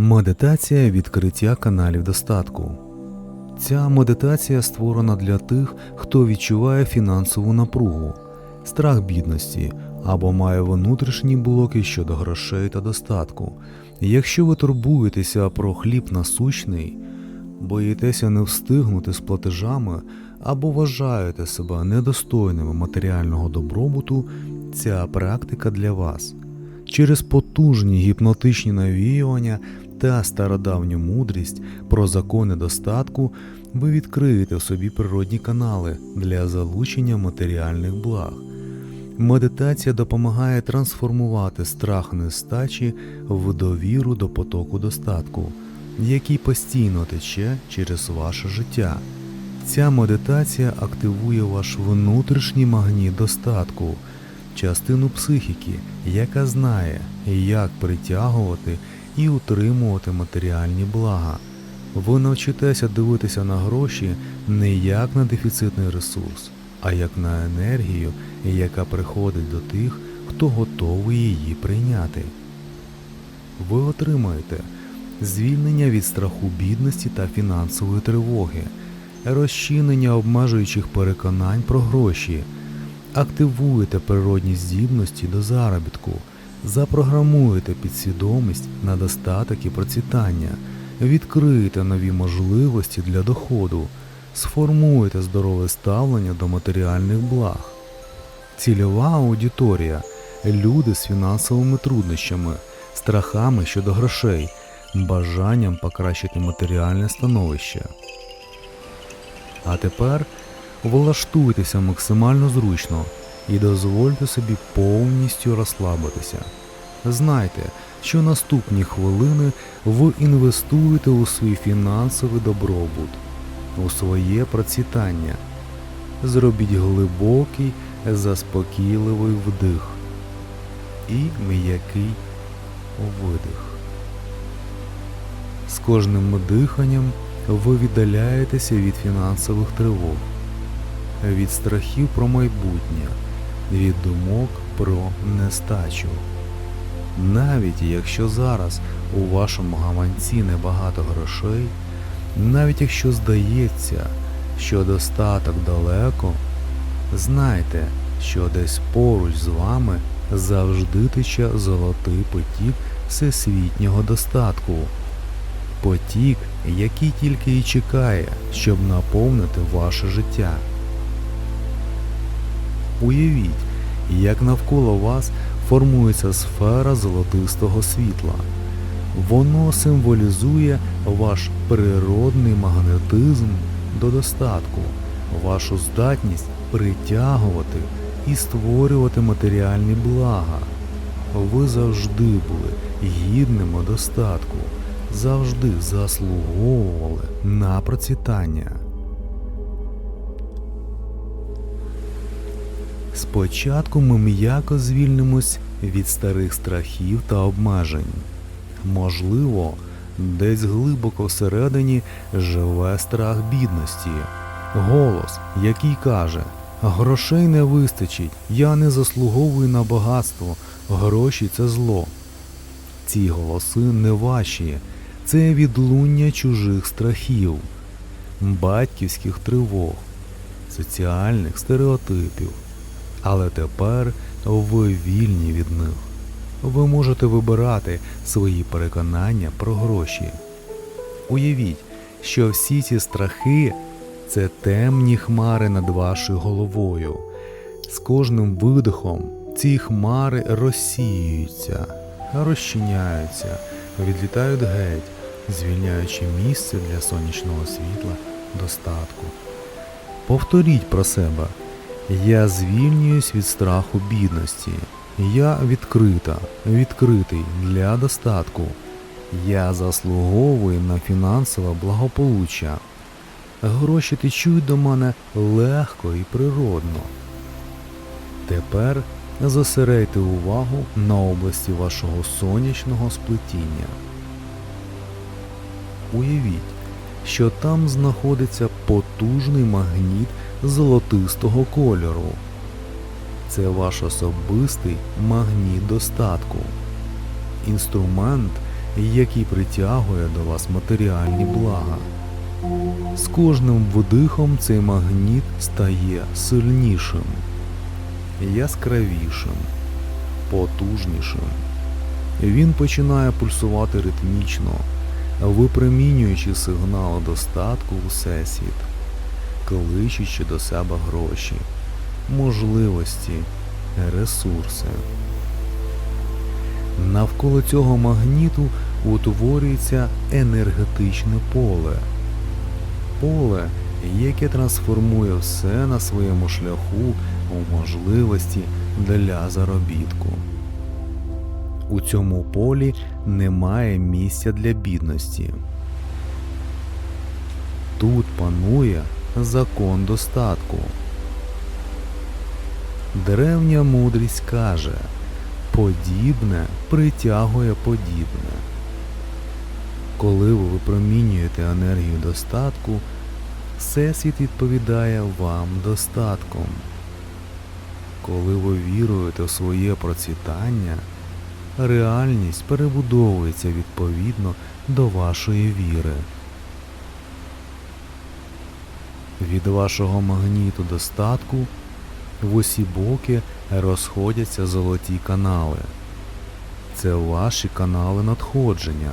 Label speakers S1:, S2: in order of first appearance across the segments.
S1: Медитація відкриття каналів достатку. Ця медитація створена для тих, хто відчуває фінансову напругу, страх бідності або має внутрішні блоки щодо грошей та достатку. Якщо ви турбуєтеся про хліб насущний, боїтеся не встигнути з платежами або вважаєте себе недостойними матеріального добробуту, ця практика для вас. Через потужні гіпнотичні навіювання та стародавню мудрість про закони достатку ви відкриєте в собі природні канали для залучення матеріальних благ. Медитація допомагає трансформувати страх нестачі в довіру до потоку достатку, який постійно тече через ваше життя. Ця медитація активує ваш внутрішній магніт достатку, частину психіки, яка знає, як притягувати і утримувати матеріальні блага. Ви навчитеся дивитися на гроші не як на дефіцитний ресурс, а як на енергію, яка приходить до тих, хто готовий її прийняти. Ви отримаєте звільнення від страху бідності та фінансової тривоги, розчинення обмежуючих переконань про гроші, активуєте природні здібності до заробітку, запрограмуєте підсвідомість на достаток і процвітання, відкриєте нові можливості для доходу, сформуєте здорове ставлення до матеріальних благ. Цільова аудиторія люди з фінансовими труднощами, страхами щодо грошей, бажанням покращити матеріальне становище. А тепер влаштуйтеся максимально зручно і дозвольте собі повністю розслабитися. Знайте, що наступні хвилини ви інвестуєте у свій фінансовий добробут, у своє процвітання. Зробіть глибокий, заспокійливий вдих і м'який видих. З кожним диханням ви віддаляєтеся від фінансових тривог, від страхів про майбутнє, від думок про нестачу. Навіть якщо зараз у вашому гаманці небагато грошей, навіть якщо здається, що достаток далеко, знайте, що десь поруч з вами завжди тече золотий потік всесвітнього достатку. Потік, який тільки і чекає, щоб наповнити ваше життя. Уявіть, як навколо вас формується сфера золотистого світла. Воно символізує ваш природний магнетизм до достатку, вашу здатність притягувати і створювати матеріальні блага. Ви завжди були гідними достатку, завжди заслуговували на процвітання. Спочатку ми м'яко звільнимось від старих страхів та обмежень. Можливо, десь глибоко всередині живе страх бідності, голос, який каже: Грошей не вистачить, я не заслуговую на багатство, гроші це зло. Ці голоси не ваші, це відлуння чужих страхів, батьківських тривог, соціальних стереотипів. Але тепер ви вільні від них. Ви можете вибирати свої переконання про гроші. Уявіть, що всі ці страхи це темні хмари над вашою головою. З кожним видихом ці хмари розсіюються, розчиняються, відлітають геть, звільняючи місце для сонячного світла, достатку. Повторіть про себе. Я звільнююсь від страху бідності. Я відкрита, відкритий для достатку. Я заслуговую на фінансове благополуччя. Гроші течуть до мене легко і природно. Тепер зосередьте увагу на області вашого сонячного сплетіння. Уявіть, що там знаходиться потужний магніт золотистого кольору. Це ваш особистий магніт достатку, інструмент, який притягує до вас матеріальні блага. З кожним вдихом цей магніт стає сильнішим, яскравішим, потужнішим. Він починає пульсувати ритмічно, випромінюючи сигнал достатку у всесвіт, кличучи до себе гроші, можливості, ресурси. Навколо цього магніту утворюється енергетичне поле. Поле, яке трансформує все на своєму шляху у можливості для заробітку. У цьому полі немає місця для бідності. Тут панує закон достатку. Древня мудрість каже, подібне притягує подібне. Коли ви випромінюєте енергію достатку, Всесвіт відповідає вам достатком. Коли ви віруєте в своє процвітання, реальність перебудовується відповідно до вашої віри. Від вашого магніту достатку в усі боки розходяться золоті канали. Це ваші канали надходження.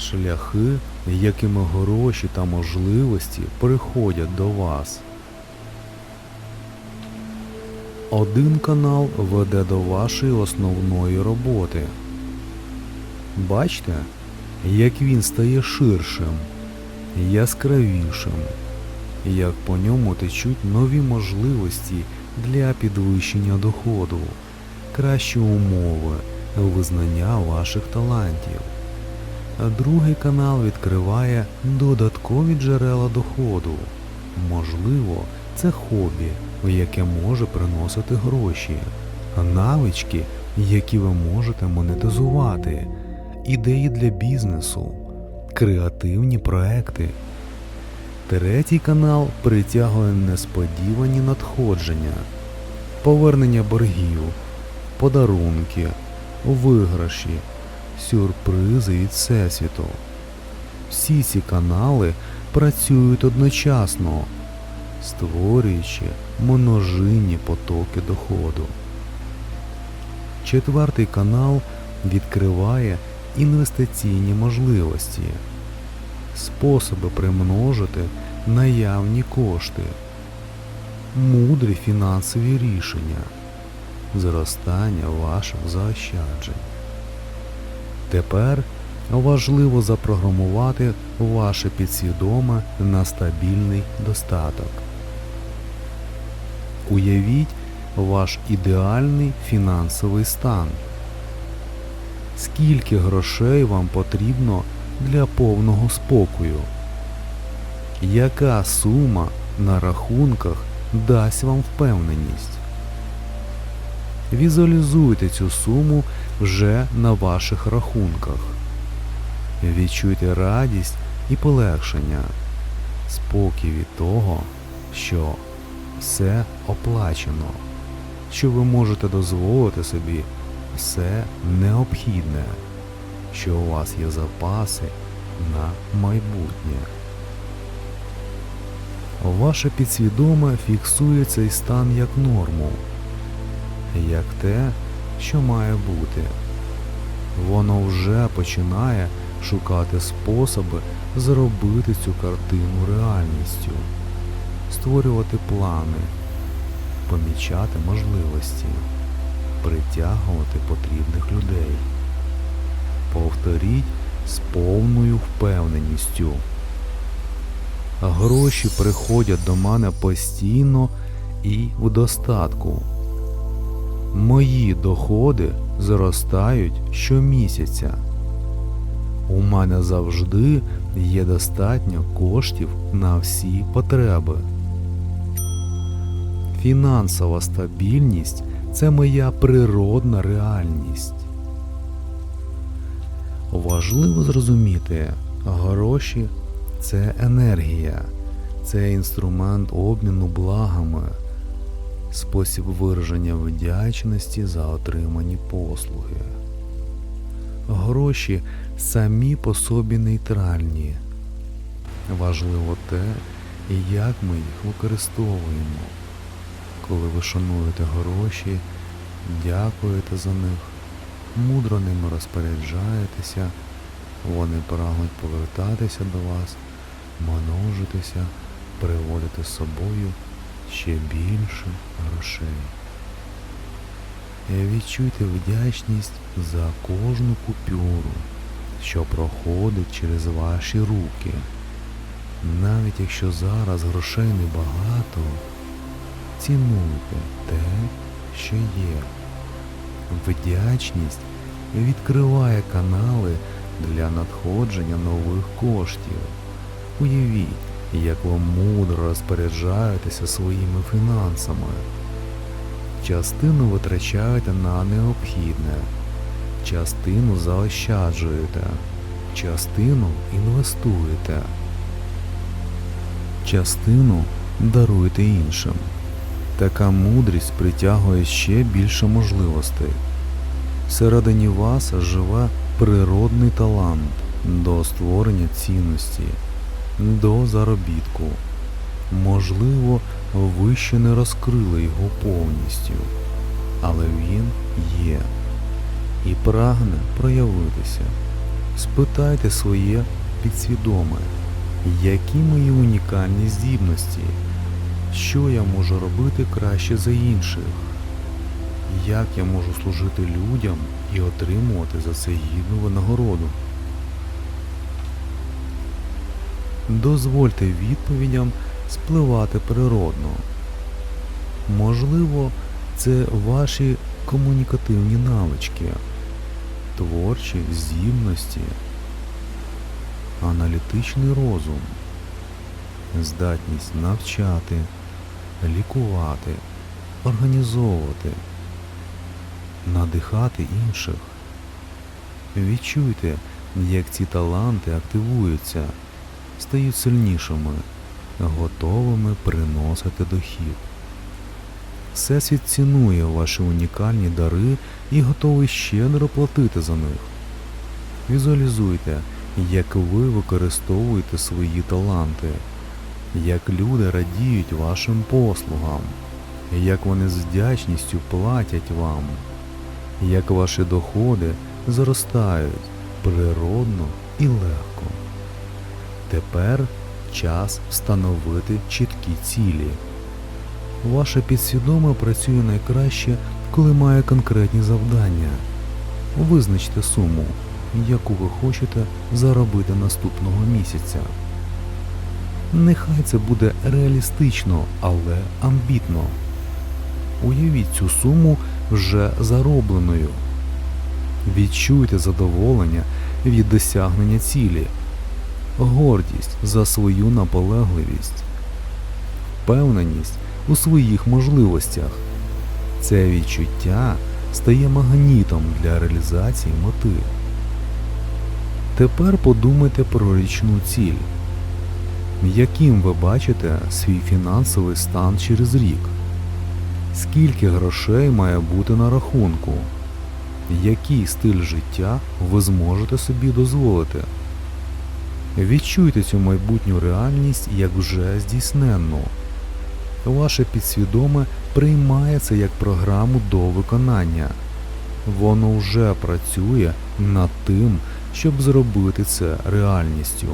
S1: Шляхи, якими гроші та можливості приходять до вас. Один канал веде до вашої основної роботи. Бачите, як він стає ширшим, яскравішим, як по ньому течуть нові можливості для підвищення доходу, кращі умови, визнання ваших талантів. Другий канал відкриває додаткові джерела доходу. Можливо, це хобі, яке може приносити гроші, навички, які ви можете монетизувати, ідеї для бізнесу, креативні проекти. Третій канал притягує несподівані надходження, повернення боргів, подарунки, виграші, сюрпризи від Всесвіту. Всі ці канали працюють одночасно, створюючи множинні потоки доходу. Четвертий канал відкриває інвестиційні можливості, способи примножити наявні кошти, мудрі фінансові рішення, зростання ваших заощаджень. Тепер важливо запрограмувати ваше підсвідоме на стабільний достаток. Уявіть ваш ідеальний фінансовий стан. Скільки грошей вам потрібно для повного спокою? Яка сума на рахунках дасть вам впевненість? Візуалізуйте цю суму вже на ваших рахунках. Відчуйте радість і полегшення, спокій від того, що все оплачено, що ви можете дозволити собі все необхідне, що у вас є запаси на майбутнє. Ваше підсвідоме фіксує цей стан як норму, як те, що має бути. Воно вже починає шукати способи зробити цю картину реальністю, створювати плани, помічати можливості, притягувати потрібних людей. Повторіть з повною впевненістю. Гроші приходять до мене постійно і в достатку. Мої доходи зростають щомісяця. У мене завжди є достатньо коштів на всі потреби. Фінансова стабільність це моя природна реальність. Важливо зрозуміти, гроші це енергія, це інструмент обміну благами. спосіб вираження вдячності за отримані послуги. Гроші самі по собі нейтральні. Важливо те, як ми їх використовуємо. Коли ви шануєте гроші, дякуєте за них, мудро ними розпоряджаєтеся, вони прагнуть повертатися до вас, множитися, приводити з собою ще більше грошей. Відчуйте вдячність за кожну купюру, що проходить через ваші руки. Навіть якщо зараз грошей небагато, цінуйте те, що є. Вдячність відкриває канали для надходження нових коштів. Уявіть, як ви мудро розпоряджаєтеся своїми фінансами. Частину витрачаєте на необхідне, частину заощаджуєте, частину інвестуєте, частину даруєте іншим. Така мудрість притягує ще більше можливостей. Всередині вас живе природний талант до створення цінності, до заробітку. Можливо, ви ще не розкрили його повністю, але він є і прагне проявитися. Спитайте своє підсвідоме, які мої унікальні здібності, що я можу робити краще за інших, як я можу служити людям і отримувати за це гідну винагороду. Дозвольте відповідям спливати природно. Можливо, це ваші комунікативні навички, творчі здібності, аналітичний розум, здатність навчати, лікувати, організовувати, надихати інших. Відчуйте, як ці таланти активуються, стають сильнішими, готовими приносити дохід. Всесвіт цінує ваші унікальні дари і готовий щедро платити за них. Візуалізуйте, як ви використовуєте свої таланти, як люди радіють вашим послугам, як вони з вдячністю платять вам, як ваші доходи зростають природно і легко. Тепер час встановити чіткі цілі. Ваше підсвідоме працює найкраще, коли має конкретні завдання. Визначте суму, яку ви хочете заробити наступного місяця. Нехай це буде реалістично, але амбітно. Уявіть цю суму вже заробленою. Відчуйте задоволення від досягнення цілі, гордість за свою наполегливість, впевненість у своїх можливостях. Це відчуття стає магнітом для реалізації мети. Тепер подумайте про річну ціль. Яким ви бачите свій фінансовий стан через рік? Скільки грошей має бути на рахунку? Який стиль життя ви зможете собі дозволити? Відчуйте цю майбутню реальність як вже здійсненну. Ваше підсвідоме приймає це як програму до виконання. Воно вже працює над тим, щоб зробити це реальністю.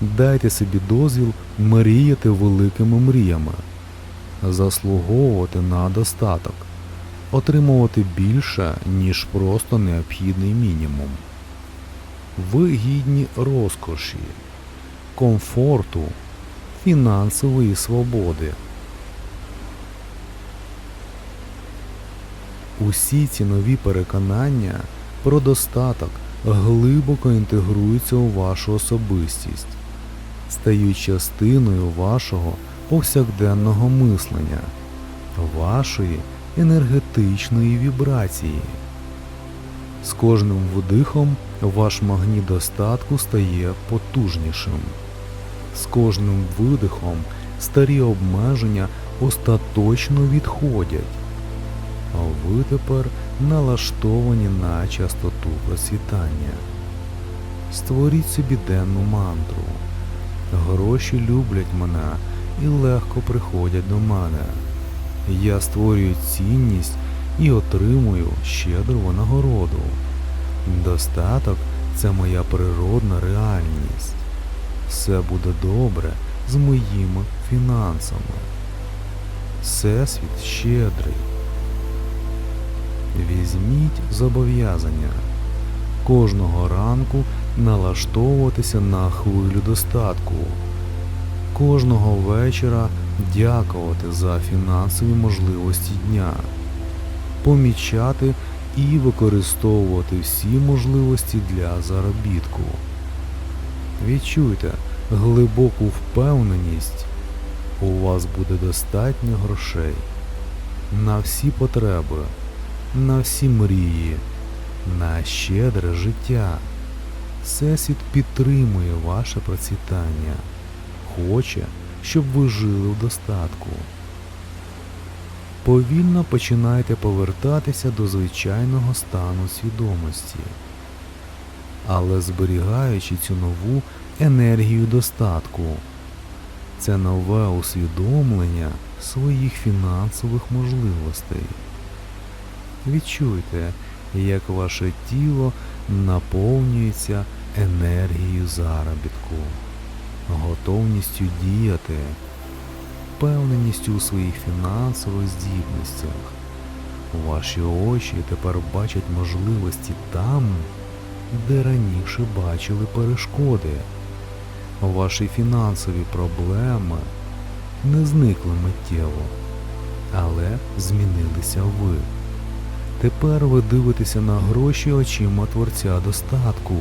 S1: Дайте собі дозвіл мріяти великими мріями, заслуговувати на достаток, отримувати більше, ніж просто необхідний мінімум. Ви гідні розкоші, комфорту, фінансової свободи. Усі ці нові переконання про достаток глибоко інтегруються у вашу особистість, стають частиною вашого повсякденного мислення, вашої енергетичної вібрації. З кожним вдихом ваш магніт достатку стає потужнішим. З кожним видихом старі обмеження остаточно відходять. А ви тепер налаштовані на частоту процвітання. Створіть собі денну мантру. Гроші люблять мене і легко приходять до мене. Я створюю цінність і отримую щедру винагороду. Достаток це моя природна реальність. Все буде добре з моїми фінансами. Всесвіт щедрий. Візьміть зобов'язання кожного ранку налаштовуватися на хвилю достатку, кожного вечора дякувати за фінансові можливості дня, помічати і використовувати всі можливості для заробітку. Відчуйте глибоку впевненість, у вас буде достатньо грошей. На всі потреби, на всі мрії, на щедре життя. Всесвіт підтримує ваше процвітання, хоче, щоб ви жили в достатку. Повільно починайте повертатися до звичайного стану свідомості, але зберігаючи цю нову енергію достатку. Це нове усвідомлення своїх фінансових можливостей. Відчуйте, як ваше тіло наповнюється енергією заробітку, готовністю діяти, впевненістю у своїх фінансових здібностях. Ваші очі тепер бачать можливості там, де раніше бачили перешкоди. Ваші фінансові проблеми не зникли миттєво, але змінилися ви. Тепер ви дивитеся на гроші очима Творця достатку,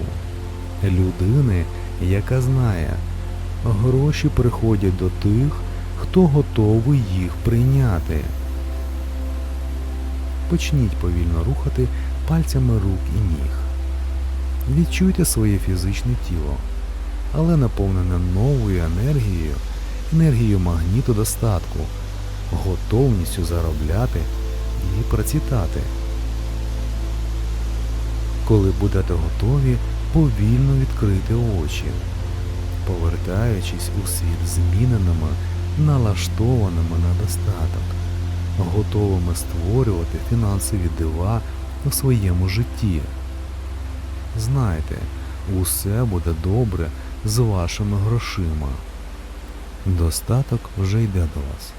S1: людини, яка знає, гроші приходять до тих, хто готовий їх прийняти. Почніть повільно рухати пальцями рук і ніг. Відчуйте своє фізичне тіло, але наповнене новою енергією, енергією магніту достатку, готовністю заробляти і процвітати. Коли будете готові, повільно відкрити очі, повертаючись у світ зміненими, налаштованими на достаток, готовими створювати фінансові дива у своєму житті. Знайте, усе буде добре з вашими грошима. Достаток вже йде до вас.